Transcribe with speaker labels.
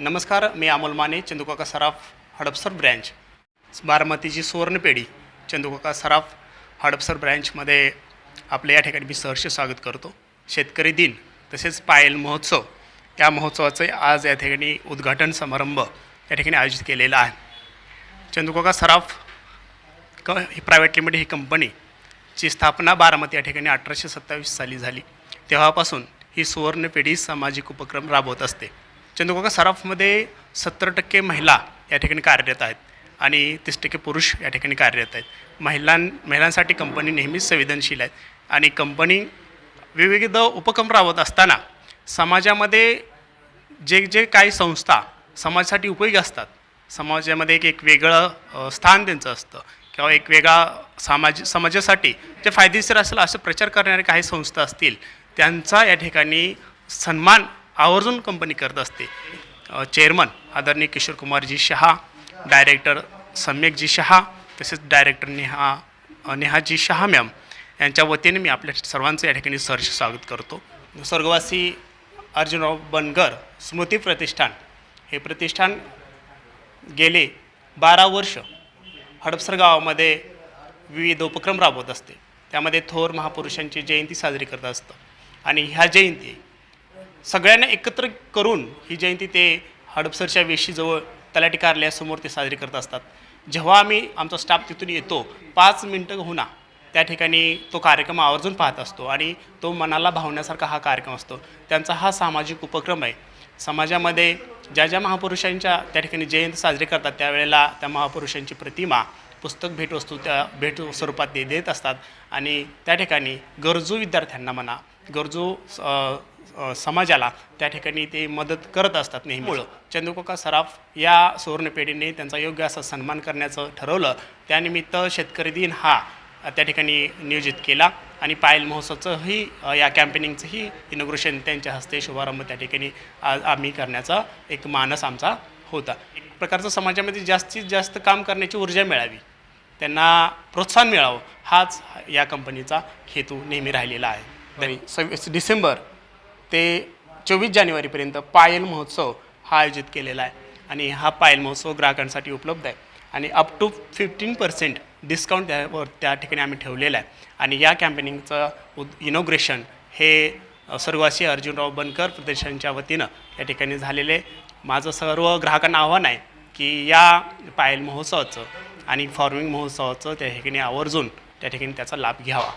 Speaker 1: नमस्कार मी अमोल माने चंदुकाका सराफ हडपसर ब्रँच. बारामतीची सुवर्णपेढी चंदुकाका सराफ हडपसर ब्रँचमध्ये आपले या ठिकाणी मी सहर्ष स्वागत करतो. शेतकरी दिन तसेच पायल महोत्सव. या महोत्सवाचे आज या ठिकाणी उद्घाटन समारंभ या ठिकाणी आयोजित केलेला आहे. चंदुकाका सराफ क ही प्रायव्हेट लिमिटेड ही कंपनीची स्थापना बारामती या ठिकाणी अठराशे सत्तावीस साली झाली. तेव्हापासून ही सुवर्णपेढी सामाजिक उपक्रम राबवत असते. चंदुकाका सराफमध्ये सत्तर टक्के महिला या ठिकाणी कार्यरत आहेत आणि तीस टक्के पुरुष या ठिकाणी कार्यरत आहेत. महिलां महिलांसाठी कंपनी नेहमीच संवेदनशील आहेत आणि कंपनी विविध उपक्रम राबवत असताना समाजामध्ये जे जे काही संस्था समाजासाठी उपयोगी असतात समाजामध्ये एक एक वेगळं स्थान त्यांचं असतं किंवा एक वेगळा समाज समाजासाठी जे फायदेशीर असेल असं प्रचार करणारे काही संस्था असतील त्यांचा या ठिकाणी सन्मान आवर्जून कंपनी करत असते. चेअरमन आदरणीय किशोर कुमारजी शहा डायरेक्टर सम्यकजी शहा तसेच डायरेक्टर नेहा नेहाजी शहा मॅम यांच्या वतीने मी आपल्या सर्वांचं या ठिकाणी सहर्ष स्वागत करतो. स्वर्गवासी अर्जुनराव बनगर स्मृती प्रतिष्ठान हे प्रतिष्ठान गेले बारा वर्ष हडपसर गावामध्ये विविध उपक्रम राबवत असते. त्यामध्ये थोर महापुरुषांची जयंती साजरी करत असतं. आणि ह्या जयंती सगळ्यांना एकत्र करून ही जयंती ते हडपसरच्या वेशीजवळ तलाठी कार्यालयासमोर ते साजरी करत असतात. जेव्हा आम्ही आमचा स्टाफ तिथून येतो पाच मिनटं होणार त्या ठिकाणी तो कार्यक्रम आवर्जून पाहत असतो आणि तो मनाला भावण्यासारखा हा कार्यक्रम असतो. त्यांचा हा सामाजिक उपक्रम आहे. समाजामध्ये ज्या ज्या महापुरुषांच्या त्या ठिकाणी जयंती साजरी करतात त्यावेळेला त्या महापुरुषांची प्रतिमा पुस्तक भेटवस्तू त्या भेट स्वरूपात ते देत असतात. आणि त्या ठिकाणी गरजू विद्यार्थ्यांना म्हणा गरजू समाजाला त्या ठिकाणी ते मदत करत असतात नेहमीमुळं चंद्रकोका सराफ या सुवर्णपेढीने त्यांचा योग्य असा सन्मान करण्याचं ठरवलं. त्यानिमित्त शेतकरी दिन हा त्या ठिकाणी नियोजित केला आणि पायल महोत्सवचंही या कॅम्पेनिंगचंही इनॉग्रेशन त्यांच्या हस्ते शुभारंभ त्या ठिकाणी आज आम्ही करण्याचा एक मानस आमचा होता. एक प्रकारचं समाजामध्ये जास्तीत जास्त काम करण्याची ऊर्जा मिळावी. त्यांना प्रोत्साहन मिळावं. हाच या कंपनीचा हेतू नेहमी राहिलेला आहे. तरी सव्वीस डिसेंबर ते चोवीस जानेवारीपर्यंत पायल महोत्सव हा आयोजित केलेला आहे. आणि हा पायल महोत्सव ग्राहकांसाठी उपलब्ध आहे. आणि up to fifteen percent discount त्यावर त्या ठिकाणी आम्ही ठेवलेला आहे. आणि या कॅम्पेनिंगचं उद इनॉग्रेशन हे सर्ववासी अर्जुनराव बनकर प्रदर्शनच्या वतीनं या ठिकाणी झालेले. माझं सर्व ग्राहकांना आव्हान आहे की या पायल महोत्सवाचं आणि फॉर्मिंग महोत्सवाचं त्या ठिकाणी आवर्जून त्या ठिकाणी त्याचा लाभ घ्यावा.